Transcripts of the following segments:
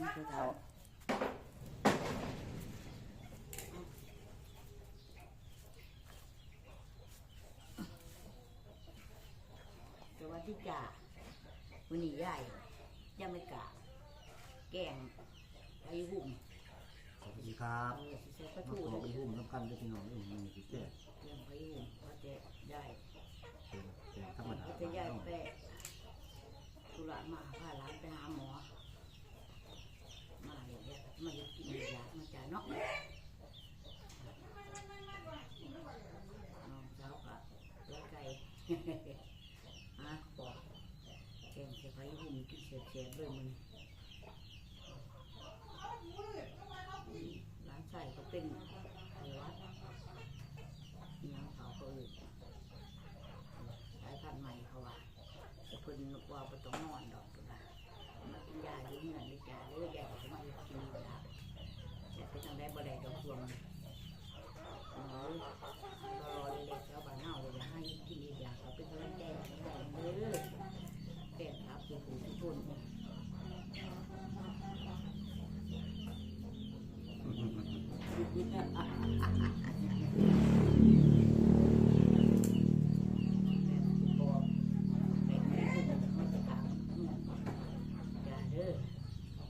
นี่คือเขาสวัสดีจ้าวันนี้ยายยังไม่กะแกงไอ้หุ่มสวัสดีครับเออสิใส่ปลามาทูขอเลยไปหุ้มน้ำกันด้วยพี่น้องเอ้ยมันมีแก่เตรียมไอ้หุ่มว่าจะได้แก่ธรรมดาว่าจะยายแปะธุระมาพาหลานไปหาหมอมาเลยเนี่ยมาเลยกินยามาจ่ายเนาะ น้องสาวก็ตัวไก่ ฮะบอกแกงเสียไปหุ่มกินเสียเสียด้วยมันร้านใส่ก็เป็นไอ้วัดอิหยังเขาก็อื่นสายพันธุ์ใหม่เขาว่าจะเพิ่นว่าไปต้องนอนดอกตัวละมากินยาอยู่เงินดีจ้าเด้อยายก็จะมากินยาแต่ไปทาง ได้บ่ได้ดอกพวงเออ ก็รอเล็กๆแล้วบ้านเฮาอยากให้กินอีกอย่างก็เป็นกำลังใจให้ได้เด้อแก่ครับทุกผู้ทุกคนอย่าเด้อ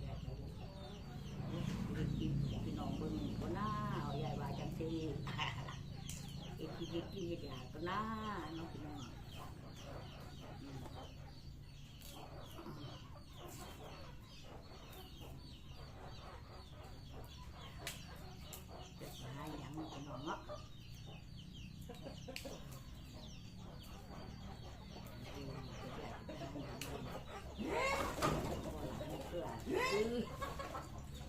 อย่าเด้อกินพี่น้องเบิ่งคนหน้าเอาใหญ่ว่าจังซี่ เอ็ดกินเอ็ดกินเอ็ดอยากก็น่าน้องพี่น้องอืมจะหาอย่างน้องพี่น้องเนาะ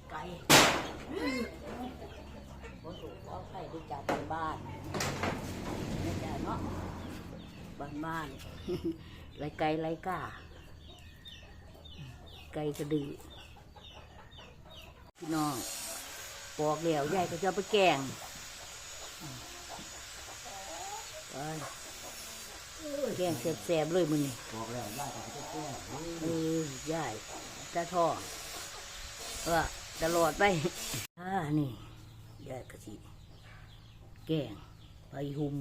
ไก่บ่ถูกเอาไก่ดูจากบ้านๆ ไม่ได้เนาะบ้านไรไก่ไรก้า ไก่กระดือพี่น้องปอกแล้วยายก็จะไปแกงไปแกงแสบๆเลยมึงนี่บอกแล้วได้แต่จะแก่เฮ้เออยายตาทองว่าตลอดไปอ่านี่ยายกะสิแกงไผ่หุ่ม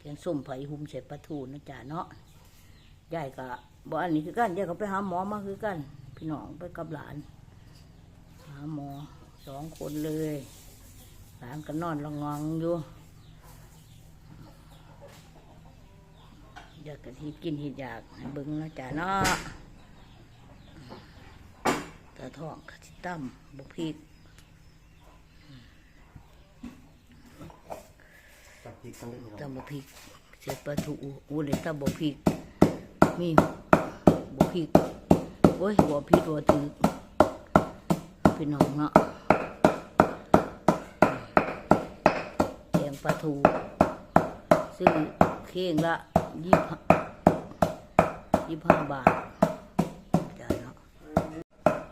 แกงส้มไผ่หุ่มใส่ปลาทูนะจ๊ะเนาะยายก็บอกอันนี้คือกันยายก็ไปหาหมอมาคือกัน พี่น้องไปกับหลาน หาหมอสองคนเลย หลานก็นอนระงองอยู่อยากกะทิกินหิดอยากให้เบิ้งนะจ๊ะเนาะตาทองกะทิตั้มบุกพริก จับ พริกกันเลยพี่น้องตำบุกพริกเสร็จปลาทูอูเลยตำบุกพริกมีบุกพริกโอ้ยหัวพริกหัวถือพี่น้องเนาะแกงปลาทู ซึ่งเข่งละยี่สิบยี่สิบห้าบาทจ้าเนาะ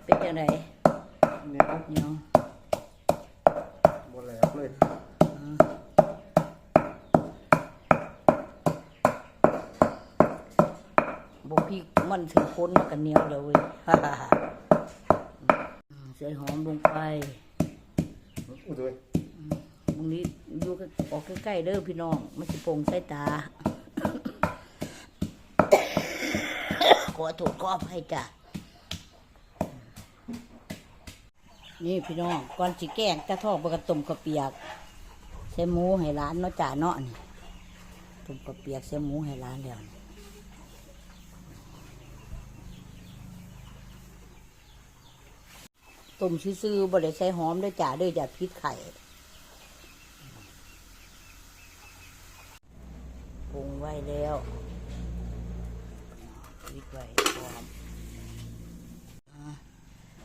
เป็นจังไดเนี่ยครับเนาะหมดแล้วเลย บุกพริกมันถึงพ้นมากันเหนียวเลยเว้ยอืมใส่หอมลงไปอุ้ยด้วยตรงนี้อยู่ใกล้ออกใกล้ๆเด้อพี่น้องมันสิโปร่งใส่ตา ขอโทษขออภัยจ้ะนี่พี่น้องก่อนสิแกงกระทอกปกระตุ่มกระเปียกใส่หมูให้ร้านเนาะจ่าเนาะนี่ตุ่มกระเปียกใส่หมูให้ร้านแล้วนี่ ตุ่มซื่อๆบ่ได้ใส่หอมเด้วยจ่าเด้วยจ่าพริกไข่ปรุงไว้แล้ววิดไว้พร้อมอ่า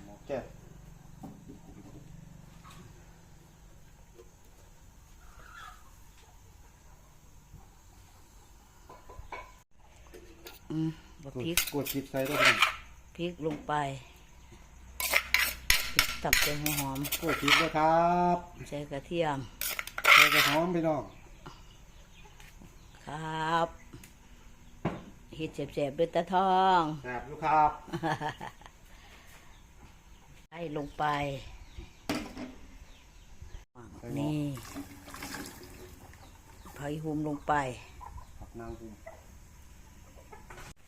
หมอแก่อืมบดพริกกดพริกใส่ด้วยพี่น้องพริกลงไปพริก ตับใส่หัวหอมกดพริกด้วยครับใส่กระเทียมใส่กระหอมพี่น้องครับเห็ดเจ็บๆด้วยตาทองแซ่บอยู่ครับใส่ลงไป นี่ไผ่หุมลงไปผักนางกุ้ง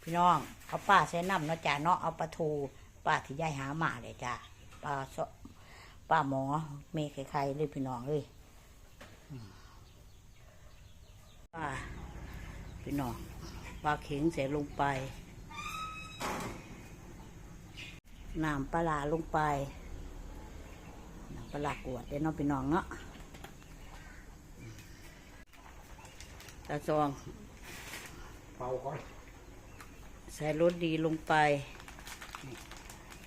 พี่น้องเอาป้าใส่น้ำเนาะจ้าเนาะเอาปลาทูป้าที่ยายหามาเลยจ้า ปลาสป้าหมอเมฆไข่ๆเลยพี่น้องเลยอืมป้าพี่น้องปลาเข็งใส่ลงไปน้ำปลาร้าลงไปน้ำปลาร้ากวดเด้อเนาะพี่น้องเนาะตาซองเป่าก่อนใส่รสดีลงไป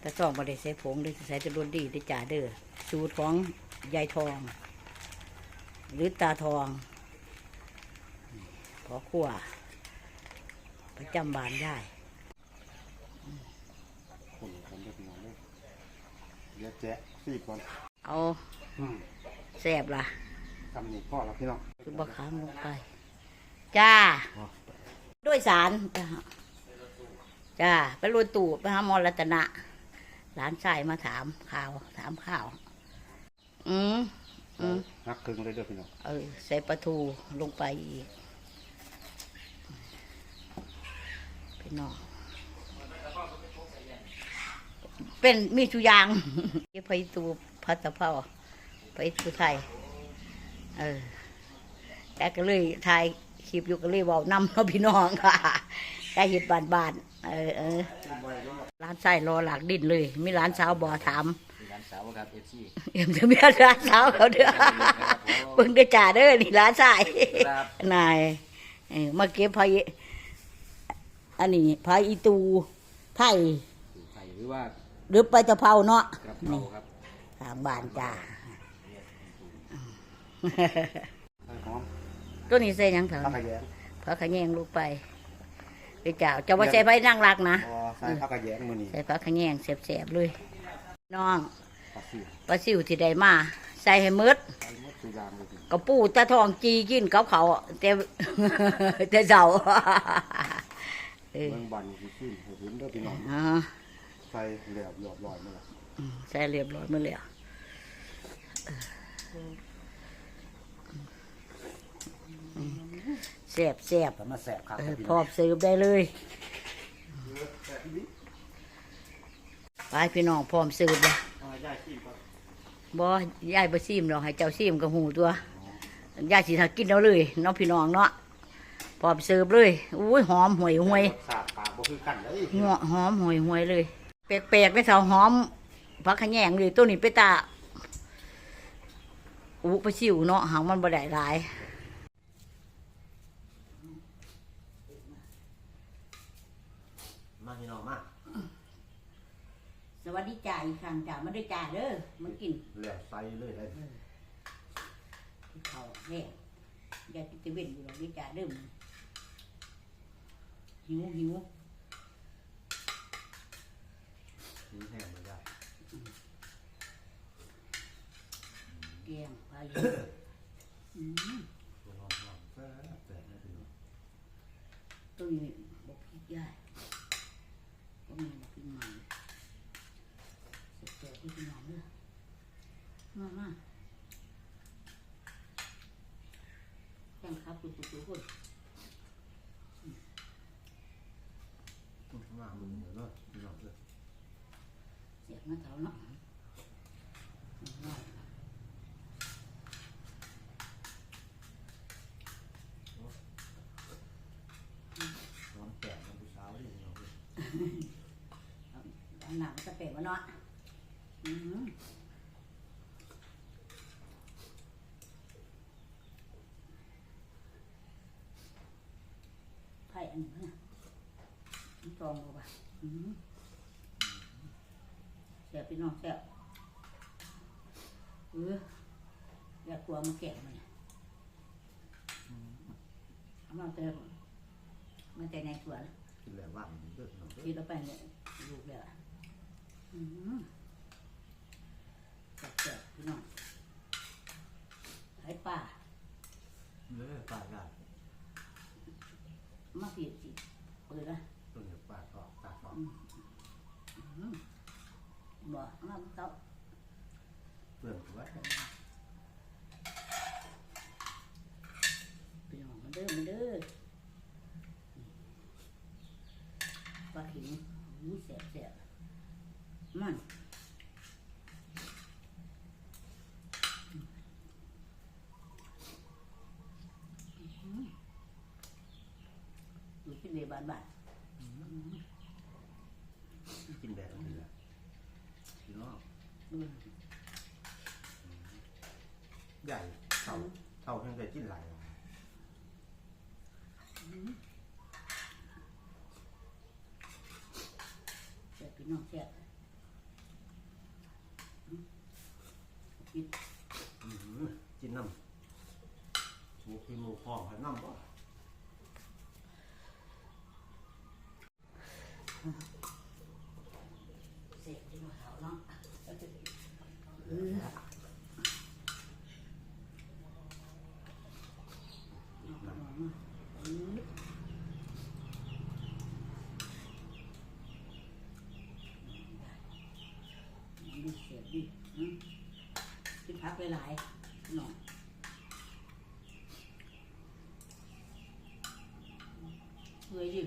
นี่ถ้าซองมาได้ใส่ผงได้ใส่แต่รสดีได้จ่าเด้อสูตรของยายทอง หรือตาทองนี่พอขั้วประจำบานได้คนคนเด็กน้อยเลยเดี๋ยวแจ๊ะสี่ก่อนเอาอืมแสบล่ะทำนี่พ่อแล้วพี่น้องคือบะขามลงไป จ้า ด้วยสารจ้าไปรวยตู่ไปหาหมอรัตนะ หลานชายมาถามข่าว ถามข่าว อืมอืมหักครึ่งเลยเด้อพี่น้องเออ ใส่ปลาทูลงไปอีก พี่น้อง เป็นมีทุกอย่างไปตูพัตตะเภาไปตูไทย เออแต่ก็เลยถ่ายคลิปอยู่ก็เลยเว้านำเนาะพี่น้องค่ะแกเห็ดบานบานๆ เออเออร้านไส้รอหลักดินเลย มีร้านสาวบ่อถามร้านสาวครับเอฟซีเอ็มจะมีร้านสาวเขาเด้อเบิ่งได้อจ่าเด้อนี่ร้านสายครับนายเอ้ยมาเก็บพายอันนี้พายอีตูไทยไข่หรือว่าหรือไปตะเภาเนาะกระเพราครับทางบ้านจ้าใส่หอมตัวนี้ใส่หยังเถผักอะกระแยงพระขะแยงลูกไป ไปเจ้าเจ้าว่าใส่ไฟนั่งรักนะพอใส่ผักกระแยงมือนี่ใส่พระขะแยงเสียบๆเลยน้องผักสิปลาซิวที่ได้มาใส่ให้หมืดใส่หมดทุกอย่างเลยพี่กระปูตาทองจีกินกับเขาแต่แต่เจ้าเออเมืองบันคือขึ้นให้เห็นเด้อพี่น้องอ๋อใส่เหลียบหยอดลอยมาแล้วอืมใส่เรียบร้อยหมาแล้ว แซ่บแซ่บแต่มาแสบครับเออพี่พร้น้อองมซื้อได้เลยแสบอีหลีไปพี่น้องพร้อมซื้อเลยเอาให้ยายกินก่อนบ่ยายบ่ซิมหรอกให้เจ้าซิมกับหูตัวยายสิถ้ากินเอาเลยน้องพี่น้องเนาะพร้อมซื้อเลยอุ้ยหอมห่วยห่วย สาดปากบ่คือกันเลยหัวหอมห่วยห่วยเลย แปลกๆไม่เท่าหอมพักขะแยงเลยตัวนี้ไปตาอุไปชิวเนาะหางมันบ่ได้หลาย มาพี่น้องมา ส วัสดีจ่าอีกครั้งจ่ามาด้วยจ่าเด้อมันกินเหลียบใส่เลยได้เขาแน่อย่าติดตะเวนอยู่หรอกนี่จ่าเด้อมงหิวหิวนี่แห้งไม่ได้แกงพายุอืมตัวหอมๆแซ่บแซ่บนะพี่น้อง ตัวนี้บอกพริกย่ายก็มีบอกพริกมันเสร็จๆที่พี่น้องเด้อ มามาแกงครับตุ๊กๆๆคนมามึงเดี๋ยวเนาะพี่น้องเด้อเสียบมาเท่าเนาะน้อยร้อนแตกมันผู้สาวดิพี่น้องเด้ออันหนังจะเปะวะเนาะอืม อันนี้นะมันตรองกว่าอืมแสบพี่น้องแสบเอออยากกลัวมาแกะมันเนี่ยเอามาแต่มาแต่ในสวนกินแล้วว่างเด้อพี่น้องเด้อกินแล้วไปเนี่ยลูกแล้วอืมแซ่บๆพี่น้องไอ้ป่า เด้อปากได้ มาผิดสิ เปิดละ ตัวนี้ปากก็ปากก็ บ บ่เอามาเขา เปลือกไว้ พี่น้องมาเด้อมาเด้อปลาขิงหูแสบแสบมันอยู่ที่เบบานบ้านกินแบบนี้แหละพี่น้องอืมใหญ่เท่าเท่าเพียงแต่กินไหลายแสบพี่น้องแสบอืมกิน อื้อหือกินน้ำหมูพี่หมูคองให้น้ำบ่ เสพที่มาเขาเนาะเออเอาขนมมาอืมดีเสียดีอืมกินพักหลายหน่อยเมื่อยดิ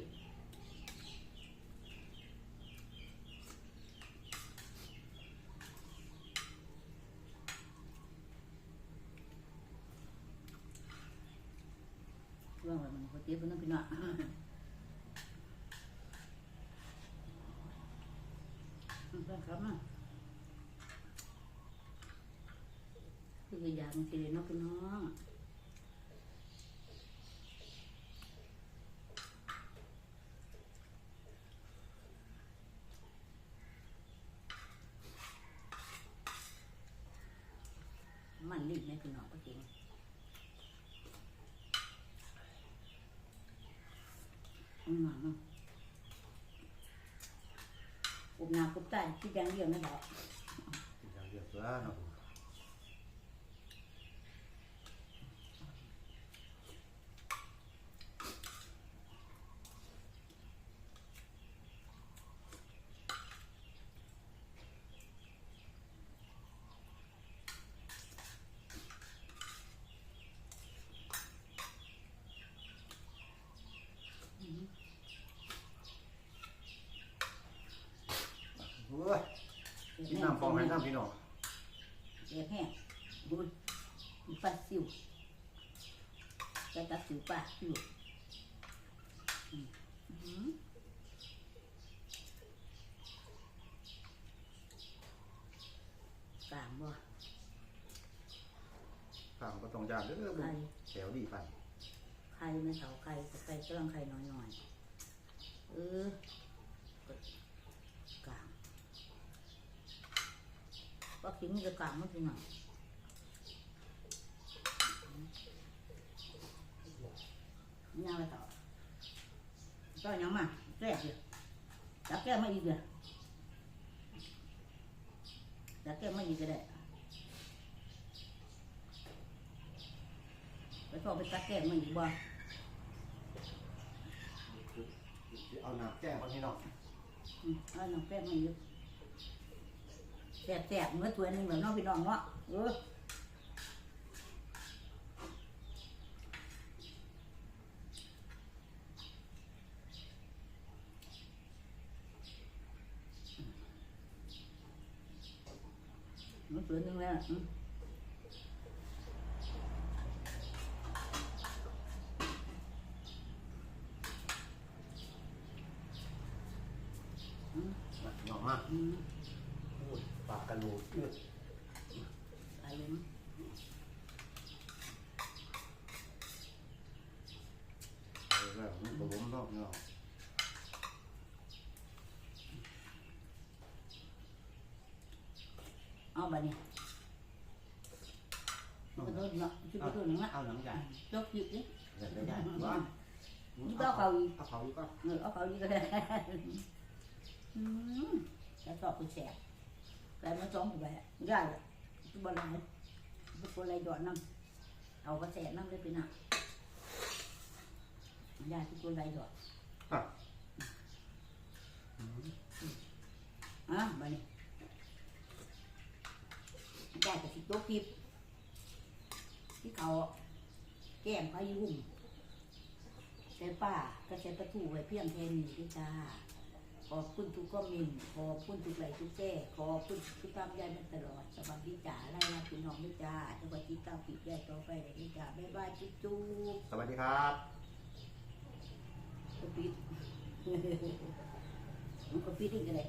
ว่าว่ามัน ก็เจ็บมันพี่น้องมันก็ครับนะคือยามันสิเลยเนาะพี่น้องมันลิ้นไหมพี่น้องก็จริง อืม อุบนาคุบใต้ที่ยังเดียวนั่นแหละกินอย่างเดียวเพื่อเนาะ เฮ้ยกินน้ำฟองให้น้ำพี่น้องเสียแห้งบุญมีปลาซิวจะตัดสิวปลาซิวอืมอืมกลางบ่ข้างก็ต้องยานเด้อไข่แถวดีไปไข่ไม่เท่าไข่แต่ไข่กำลังไข่น้อยๆเออกลาง ก็ทิ้งจะกลางมันสิหน่อยนี่เอาไปต่อก็ยังมาแก้เลยจับแก้ไม่อีกเลยจับแก้ไม่อีกก็ได้ไปต่อไปตัดแก้ไม่อีกบ่เอาน้ำแก้งพี่น้องอืมเอาน้องแก้ไม่อีก แสบแสบๆเมื่อตัวหนึงเหมือนน้องพี่น้องเนาะเออเมื่อตัวหนึงแล้วอืมอืมมาพี่ ปากกระโหลกเลือดอะไรมั้งเอาแล้วมันก็ล้มรอบพี่น้องเอาไปนี่มันก็โดนเนาะชุดก็โดนเนาะเอาหนังใหญ่ยกหยิบดิใหญ่ใหญ่ว่านี่ก็เอาเขาอีกเอาเขาอีกก็เออเอาเขาอีกก็ได้อืมแต่สอบกูแสบ แต่มาสองกูไปได้เลยทุกบอลอะไรทุกคนอะไรหยอดน้ำเอากระแสน้ำเลยพี่น่ะได้ทุกคนอะไรหยอดอะอะไปนี่ตัวคลิปที่เขาแก้มพายุหุ่มใส่ป้าก็ใส่ประตูไว้เพียงแค่นี้ด้วยจ้า ขอบคุณทุกคอมเมนต์ขอบคุณทุกไลค์ทุกแจ้ขอบคุณทุกตามยายมาตลอดสวัสดีจ้าไล่ลาพี่น้องด้วยจ้าสวัสดีตามปีกยายต่อไปเลยด้วยจ้าบ๊ายบายจุ๊บจุ๊บสวัสดีครับก็ปิดมันก็ปิดอีกเลย